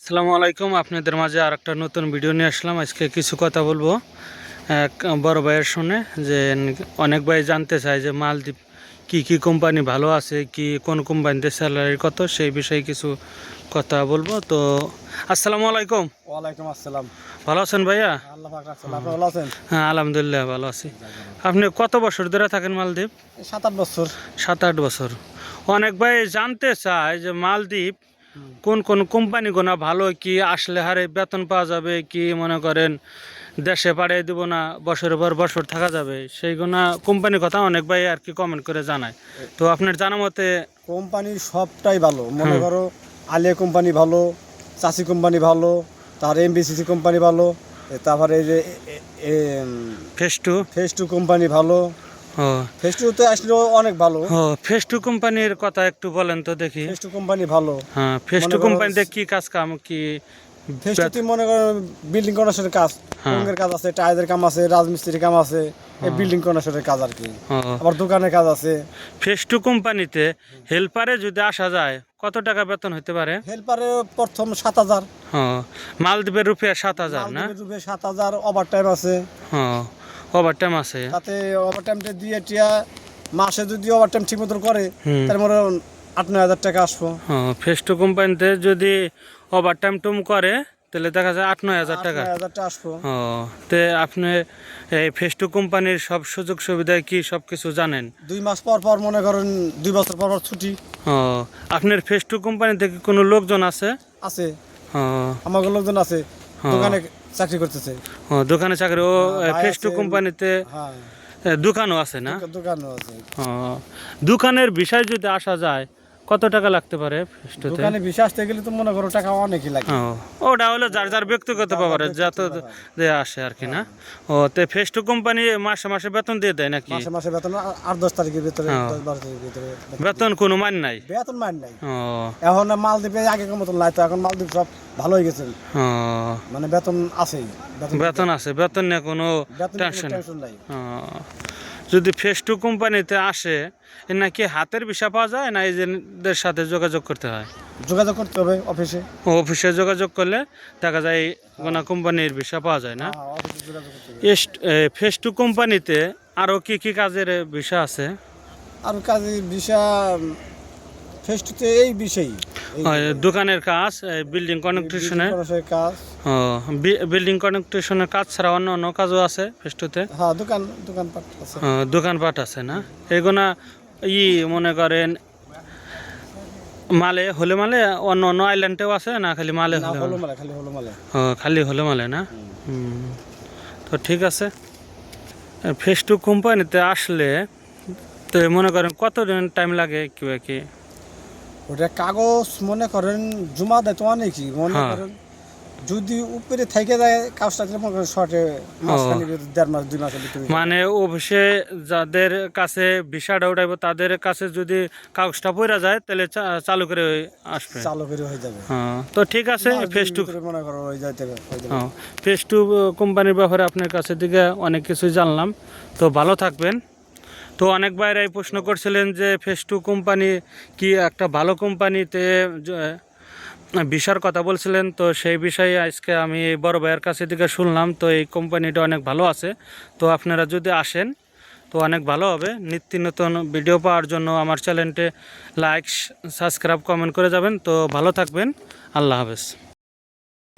আসসালামু আলাইকুম। আপনাদের মাঝে আর একটা নতুন ভিডিও নিয়ে আসলাম। আজকে কিছু কথা বলব। এক বড় ভাইয়ের শুনে যে অনেক ভাই জানতে চায় যে মালদ্বীপ কি কি কোম্পানি ভালো আছে কি কোন কোম্পানিতে স্যালারি কত সেই বিষয়ে কিছু কথা বলব। তো আসসালামু আলাইকুম। ওয়ালাইকুম আসসালাম। ভালো আছেন ভাইয়া? ভালো আছেন? হ্যাঁ আলহামদুলিল্লাহ ভালো আছি। আপনি কত বছর ধরে থাকেন মালদ্বীপ? সাত আট বছর। সাত আট বছর। অনেক ভাই জানতে চায় যে মালদ্বীপ কোন কোন কোম্পানি গোনা ভালো কি আসলে হারে বেতন পাওয়া যাবে কি মনে করেন দেশে পাঠিয়ে দিব না বছরের পর বছর থাকা যাবে সেই গোনা কোম্পানির কথা অনেক ভাই আর কি কমেন্ট করে জানায়। তো আপনার জানা মতে কোম্পানি সবটাই ভালো মনে করো আলিয়া কোম্পানি ভালো চাষি কোম্পানি ভালো তার এমবিসিসি কোম্পানি ভালো তারপরে এই যে face to face to company ভালো ও। আসলেও অনেক ভালো। ও ফেস টু কোম্পানির কথা একটু বলেন তো দেখি। ফেস টু কোম্পানি ভালো। হ্যাঁ ফেস টু করো- কোম্পানিতে কি কাজ কাম কি ফেস মনে করো বিল্ডিং কনস্ট্রাকশনের কাজ হ্যাঁ। রঙের কাজ আছে টায়ারের কাম আছে রাজমিস্ত্রির কাম আছে এই বিল্ডিং কনস্ট্রাকশনের কাজ আর কি। আবার দোকানের কাজ আছে। ফেস টু কোম্পানিতে হেল্পারে যদি আসা যায় কত টাকা বেতন হতে পারে? হেল্পারে প্রথম সাত হাজার। মালদ্বীপের রুপিয়া সাত হাজার না? সাত হাজার ওভার টাইম আছে। ও। ওভার টাইম আছে। তাতে ওভার টাইমটা দিয়ে টিয়া মাসে যদি ওভার টাইম ঠিক মতো করে তার মনে আট নয় হাজার টাকা আসব। ও ফেস টু কোম্পানিতে যদি ওভার টাইম টুম করে তাহলে দেখা যায় আট নয় হাজার টাকা ও তে আপনি এই ফেস টু কোম্পানির সব সুযোগ সুবিধা কি সব কিছু জানেন? দুই মাস পর পর মনে করেন দুই বছর পর পর ছুটি। ও আপনার ফেস টু কোম্পানি থেকে কোনো লোকজন আছে? আছে। ও আমার লোকজন আছে। হ্যাঁ। দোকানে চাকরি করতেছে। দোকানে চাকরি ও ফেস্টু ফেস টু কোম্পানিতে হ্যাঁ। দোকানও আছে না? দোকা- দোকানও আছে। দোকানের বিষয় যদি আসা যায় কত টাকা লাগতে পারে দোকানে বেশি আসতে গেলে তো মনে করো টাকা অনেকই লাগে। ও ওটা হলো যার যার ব্যক্তিগত ব্যাপারে যত যে আসে আর কি না? ও তে ফেস টু কোম্পানি মাসে মাসে বেতন দিয়ে দেয় নাকি? মাসে মাসে বেতন আ- আট দশ তারিখের ভিতরে। দশ বারো তারিখের ভিতরে বেতন। কোনো মান নাই? বেতন মান নাই। ও। এখন আর মালদ্বীপে আগেকার মতন নাই তো এখন মালদ্বীপ সব ভালো হয়ে গেছে। মানে বেতন আছেই। বেতন আছে বেতন নিয়ে কোনো টেনশন নাই। যদি ফেস টু কোম্পানিতে আসে নাকি হাতের ভিসা পাওয়া যায় না এজেন্টদের সাথে যোগাযোগ করতে হয়? যোগাযোগ করতে হবে অফিসে। ও অফিসে যোগাযোগ করলে দেখা যায় কোনো কোম্পানির ভিসা পাওয়া যায় না। হ্যাঁ, ফেস টু কোম্পানিতে আরও কি কি কাজের ভিসা আছে? আর কাজের বিষয় ফেস্টুতে এই বিষয়ই। এই দোকানের কাজ বিল্ডিং কনেকট্রেশনের কাজ। ও বিল্ডিং কনেকট্রেশনের কাজ ছাড়া অন্য অন্য কাজও আছে ফেস্টুতে? হ্যাঁ দোকান দোকানপাট আছে। দোকানপাট আছে না? এগুনা ই মনে করেন মালে হলে মালে অন্য অন্য আইল্যান্ডেও আছে না খালি মালে হলে মালে? খালি হলো মালে। না। তো ঠিক আছে। ফেস টু কোম্পানিতে আসলে তো মনে করেন কত দিন টাইম লাগে কি বা কি? ওটা কাগজ মনে করেন জমা দেয় তো অনেকই মনে হ্যাঁ। করেন যদি উপরে থেকে যায় কাজটা মনে করেন শর্টে মাসখানি দেড় মাস দুই ভিতরে মানে অফিসে যাদের কাছে ভিসাটা উঠাইব তাদের কাছে যদি কাগজটা পড়া যায় তাহলে চালু করে আসবে। চালু করে হয়ে যাবে। হ্যাঁ। তো ঠিক আছে মাস ফেস টু মনে করো হয়ে যাইতে। হ্যাঁ ফেস টু কোম্পানির ব্যাপারে আপনার কাছে দিকে অনেক কিছুই জানলাম। তো ভালো থাকবেন। তো অনেক এই প্রশ্ন করছিলেন যে ফেস টু কোম্পানি কি একটা ভালো কোম্পানিতে ভিসার কথা বলছিলেন। তো সেই বিষয়ে আজকে আমি বড় ভাইয়ের কাছে থেকে শুনলাম, তো এই কোম্পানিটা অনেক ভালো আছে। তো আপনারা যদি আসেন, তো অনেক ভালো হবে। নিত্য নতুন ভিডিও পাওয়ার জন্য আমার চ্যানেলটি লাইক সাবস্ক্রাইব কমেন্ট করে যাবেন। তো ভালো থাকবেন। আল্লাহ হাফেজ।